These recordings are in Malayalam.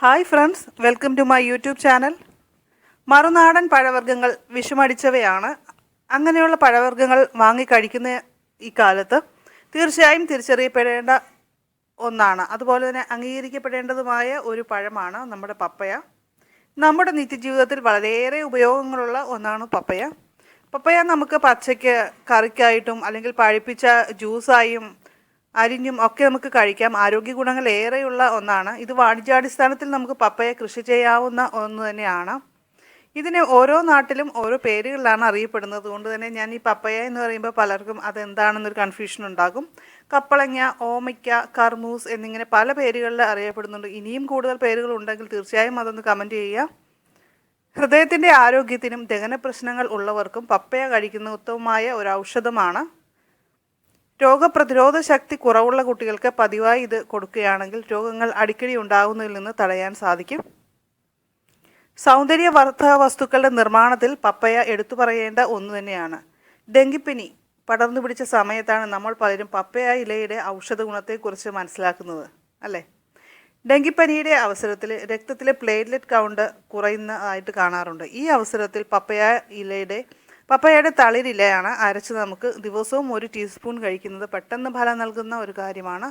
Hi friends welcome to my YouTube channel മറുനാടൻ പഴവർഗങ്ങൾ വിഷമടിച്ചവയാണ്. അങ്ങനെയുള്ള പഴവർഗങ്ങൾ വാങ്ങിക്കഴിക്കുന്ന ഈ കാലത്ത് തീർച്ചയായും തിരിച്ചറിയപ്പെടേണ്ട ഒന്നാണ്. അതുപോലെ തന്നെ അംഗീകരിക്കപ്പെടേണ്ടതുമായ ഒരു പഴമാണ് നമ്മുടെ പപ്പയ. നമ്മുടെ നിത്യജീവിതത്തിൽ വളരെയേറെ ഉപയോഗങ്ങളുള്ള ഒന്നാണ് പപ്പയ. പപ്പയ നമുക്ക് പച്ചയ്ക്ക് കറിക്കായിട്ടും അല്ലെങ്കിൽ പഴുപ്പിച്ച ജ്യൂസായും അരിഞ്ഞും ഒക്കെ നമുക്ക് കഴിക്കാം. ആരോഗ്യ ഗുണങ്ങൾ ഏറെയുള്ള ഒന്നാണ്. ഇത് വാണിജ്യാടിസ്ഥാനത്തിൽ നമുക്ക് പപ്പയ കൃഷി ചെയ്യാവുന്ന ഒന്ന് തന്നെയാണ്. ഇതിനെ ഓരോ നാട്ടിലും ഓരോ പേരുകളിലാണ് അറിയപ്പെടുന്നത്. കൊണ്ട് തന്നെ ഞാൻ ഈ പപ്പയ എന്ന് പറയുമ്പോൾ പലർക്കും അതെന്താണെന്നൊരു കൺഫ്യൂഷൻ ഉണ്ടാകും. കപ്പളങ്ങ ഓമയ്ക്ക കർമൂസ് എന്നിങ്ങനെ പല പേരുകളിൽ അറിയപ്പെടുന്നുണ്ട്. ഇനിയും കൂടുതൽ പേരുകൾ ഉണ്ടെങ്കിൽ തീർച്ചയായും അതൊന്ന് കമന്റ് ചെയ്യുക. ഹൃദയത്തിന്റെ ആരോഗ്യത്തിനും ദഹന പ്രശ്നങ്ങൾ ഉള്ളവർക്കും പപ്പയ കഴിക്കുന്ന ഉത്തമമായ ഒരു ഔഷധമാണ് രോഗപ്രതിരോധ ശക്തി കുറവുള്ള കുട്ടികൾക്ക് പതിവായി ഇത് കൊടുക്കുകയാണെങ്കിൽ രോഗങ്ങൾ അടിക്കടി ഉണ്ടാകുന്നതിൽ നിന്ന് തടയാൻ സാധിക്കും. സൗന്ദര്യവർദ്ധക വസ്തുക്കളുടെ നിർമ്മാണത്തിൽ പപ്പയ എടുത്തു പറയേണ്ട ഒന്ന് തന്നെയാണ്. ഡെങ്കിപ്പനി പടർന്നു പിടിച്ച സമയത്താണ് നമ്മൾ പലരും പപ്പയ ഇലയുടെ ഔഷധ ഗുണത്തെക്കുറിച്ച് മനസ്സിലാക്കുന്നത് അല്ലേ? ഡെങ്കിപ്പനിയുടെ അവസരത്തിൽ രക്തത്തിലെ പ്ലേറ്റ്ലെറ്റ് കൗണ്ട് കുറയുന്നതായിട്ട് കാണാറുണ്ട്. ഈ അവസരത്തിൽ പപ്പയ ഇലയുടെ പപ്പയയുടെ തളിരിലയാണ് അരച്ച് നമുക്ക് ദിവസവും ഒരു ടീസ്പൂൺ കഴിക്കുന്നത് പെട്ടെന്ന് ഫലം നൽകുന്ന ഒരു കാര്യമാണ്.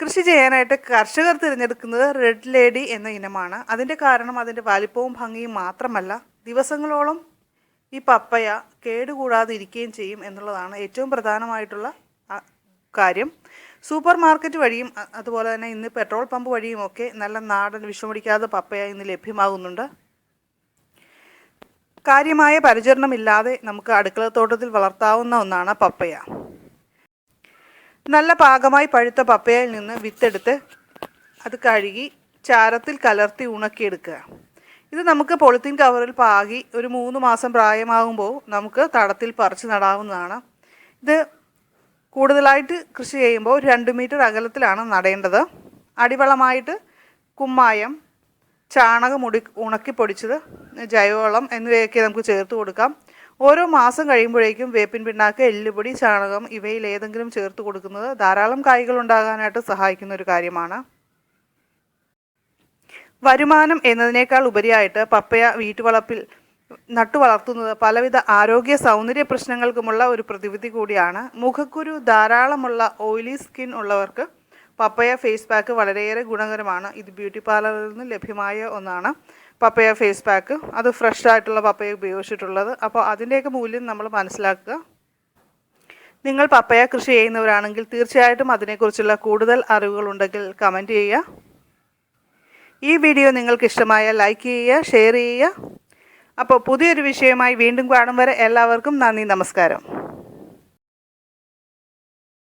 കൃഷി ചെയ്യാനായിട്ട് കർഷകർ തിരഞ്ഞെടുക്കുന്നത് റെഡ് ലേഡി എന്ന ഇനമാണ്. അതിന്റെ കാരണം അതിന്റെ വലിപ്പവും ഭംഗിയും മാത്രമല്ല ദിവസങ്ങളോളം ഈ പപ്പയ കേടുകൂടാതെ ഇരിക്കുകയും ചെയ്യും എന്നുള്ളതാണ് ഏറ്റവും പ്രധാനമായിട്ടുള്ള കാര്യം. സൂപ്പർ മാർക്കറ്റ് വഴിയും അതുപോലെ തന്നെ ഇന്ന് പെട്രോൾ പമ്പ് വഴിയും ഒക്കെ നല്ല നാടൻ വിഷമടിക്കാതെ പപ്പയ ഇന്ന് ലഭ്യമാകുന്നുണ്ട്. കാര്യമായ പരിചരണമില്ലാതെ നമുക്ക് അടുക്കളത്തോട്ടത്തിൽ വളർത്താവുന്ന ഒന്നാണ് പപ്പയ. നല്ല പാകമായി പഴുത്ത പപ്പയയിൽ നിന്ന് വിത്തെടുത്ത് അത് കഴുകി ചാരത്തിൽ കലർത്തി ഉണക്കിയെടുക്കുക. ഇത് നമുക്ക് പൊളിത്തീൻ കവറിൽ പാകി ഒരു മൂന്ന് മാസം പ്രായമാകുമ്പോൾ നമുക്ക് തടത്തിൽ പറിച്ച് നടാവുന്നതാണ്. ഇത് കൂടുതലായിട്ട് കൃഷി ചെയ്യുമ്പോൾ രണ്ട് മീറ്റർ അകലത്തിലാണ് നടേണ്ടത്. അടിവളമായിട്ട് കുമ്മായം ചാണകം ഉടി ഉണക്കി പൊടിച്ചത് ജൈവവളം എന്നിവയൊക്കെ നമുക്ക് ചേർത്ത് കൊടുക്കാം. ഓരോ മാസം കഴിയുമ്പോഴേക്കും വേപ്പിൻ പിണ്ണാക്ക് എല്ലുപൊടി ചാണകം ഇവയിൽ ഏതെങ്കിലും ചേർത്ത് കൊടുക്കുന്നത് ധാരാളം കായ്കൾ ഉണ്ടാകാനായിട്ട് സഹായിക്കുന്ന ഒരു കാര്യമാണ്. വരുമാനം എന്നതിനേക്കാൾ ഉപരിയായിട്ട് പപ്പയ വീട്ടുവളപ്പിൽ നട്ടു വളർത്തുന്നത് പലവിധ ആരോഗ്യ സൗന്ദര്യ പ്രശ്നങ്ങൾക്കുമുള്ള ഒരു പ്രതിവിധി കൂടിയാണ്. മുഖക്കുരു ധാരാളമുള്ള ഓയിലി സ്കിൻ ഉള്ളവർക്ക് പപ്പയ ഫേസ് പാക്ക് വളരെയേറെ ഗുണകരമാണ്. ഇത് ബ്യൂട്ടി പാർലറിൽ നിന്ന് ലഭ്യമായ ഒന്നാണ്. പപ്പയ ഫേസ് പാക്ക് അത് ഫ്രഷ് ആയിട്ടുള്ള പപ്പയ ഉപയോഗിച്ചിട്ടുള്ളത്. അപ്പോൾ അതിന്റെയൊക്കെ മൂല്യം നമ്മൾ മനസ്സിലാക്കുക. നിങ്ങൾ പപ്പയ കൃഷി ചെയ്യുന്നവരാണെങ്കിൽ തീർച്ചയായിട്ടും അതിനെക്കുറിച്ചുള്ള കൂടുതൽ അറിവുകളുണ്ടെങ്കിൽ കമന്റ് ചെയ്യുക. ഈ വീഡിയോ നിങ്ങൾക്ക് ഇഷ്ടമായ ലൈക്ക് ചെയ്യുക ഷെയർ ചെയ്യുക. അപ്പോൾ പുതിയൊരു വിഷയമായി വീണ്ടും കാണും വരെ എല്ലാവർക്കും നന്ദി നമസ്കാരം.